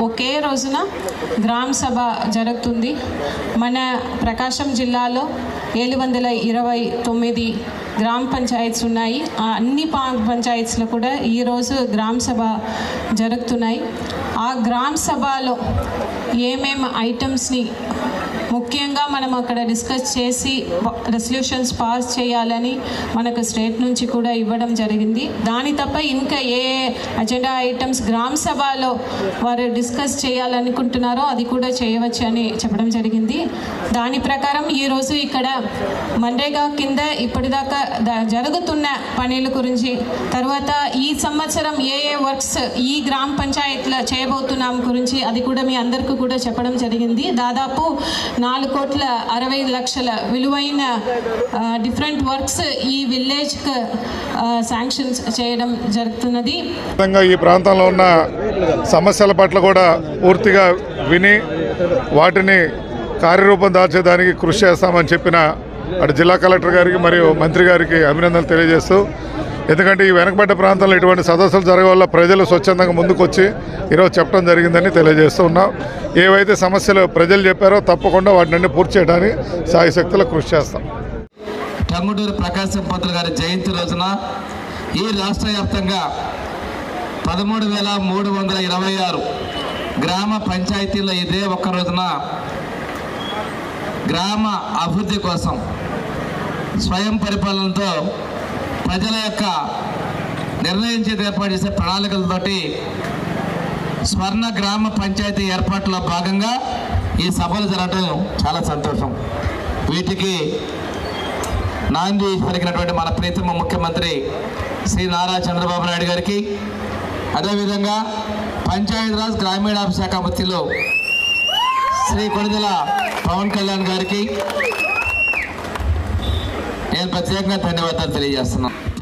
ఒకే రోజున గ్రామ సభ జరుగుతుంది. మన ప్రకాశం జిల్లాలో ఏడు వందల ఇరవై తొమ్మిది గ్రామ పంచాయత్స్ ఉన్నాయి. ఆ అన్ని పా పంచాయత్స్లో కూడా ఈరోజు గ్రామ సభ జరుగుతున్నాయి. ఆ గ్రామ సభలో ఏమేమి ఐటమ్స్ని ముఖ్యంగా మనం అక్కడ డిస్కస్ చేసి రెసల్యూషన్స్ పాస్ చేయాలని మనకు స్టేట్ నుంచి కూడా ఇవ్వడం జరిగింది. దాని తప్ప ఇంకా ఏ అజెండా ఐటమ్స్ గ్రామ సభలో వారు డిస్కస్ చేయాలనుకుంటున్నారో అది కూడా చేయవచ్చు అని చెప్పడం జరిగింది. దాని ప్రకారం ఈరోజు ఇక్కడ మండేగా కింద ఇప్పటిదాకా జరుగుతున్న పనుల గురించి తర్వాత ఈ సంవత్సరం ఏ ఏ వర్క్స్ ఈ గ్రామ పంచాయతీలో చేయబోతున్నాం గురించి అది కూడా మీ అందరికీ కూడా చెప్పడం జరిగింది. దాదాపు నాలుగు కోట్ల అరవై లక్షల విలువైన డిఫరెంట్ వర్క్స్ ఈ విలేజ్కి శాంక్షన్స్ చేయడం జరుగుతున్నది. విధంగా ఈ ప్రాంతంలో ఉన్న సమస్యల పట్ల కూడా పూర్తిగా విని వాటిని కార్యరూపం దాల్చేదానికి కృషి చేస్తామని చెప్పిన అటు జిల్లా కలెక్టర్ గారికి మరియు మంత్రి గారికి అభినందనలు తెలియజేస్తూ ఎందుకంటే ఈ వెనకబడ్డ ప్రాంతంలో ఇటువంటి సదస్సులు జరగవల్ల ప్రజలు స్వచ్ఛందంగా ముందుకొచ్చి ఈరోజు చెప్పడం జరిగిందని తెలియజేస్తూ ఉన్నాం. ఏవైతే సమస్యలు ప్రజలు చెప్పారో తప్పకుండా వాటిని పూర్తి చేయడానికి సాయశక్తులు కృషి చేస్తాం. టంగుటూరు ప్రకాశం పంతులు గారి జయంతి రోజున ఈ రాష్ట్ర వ్యాప్తంగా పదమూడు వేల మూడు వందల ఇరవై ఆరు గ్రామ పంచాయతీలో ఇదే ఒక్క రోజున గ్రామ అభివృద్ధి కోసం స్వయం పరిపాలనతో ప్రజల యొక్క నిర్ణయించేది ఏర్పాటు చేసే ప్రణాళికలతోటి స్వర్ణ గ్రామ పంచాయతీ ఏర్పాటులో భాగంగా ఈ సభలు జరగడం చాలా సంతోషం. వీటికి నాంది జరిగినటువంటి మన ప్రీతమ ముఖ్యమంత్రి శ్రీ నారా చంద్రబాబు నాయుడు గారికి అదేవిధంగా పంచాయతీరాజ్ గ్రామీణాభివృద్ధి శాఖ మంత్రిలో శ్రీ కొడిదల పవన్ కళ్యాణ్ గారికి ప్రత్యేకంగా ధన్యవాదాలు తెలియజేస్తున్నాను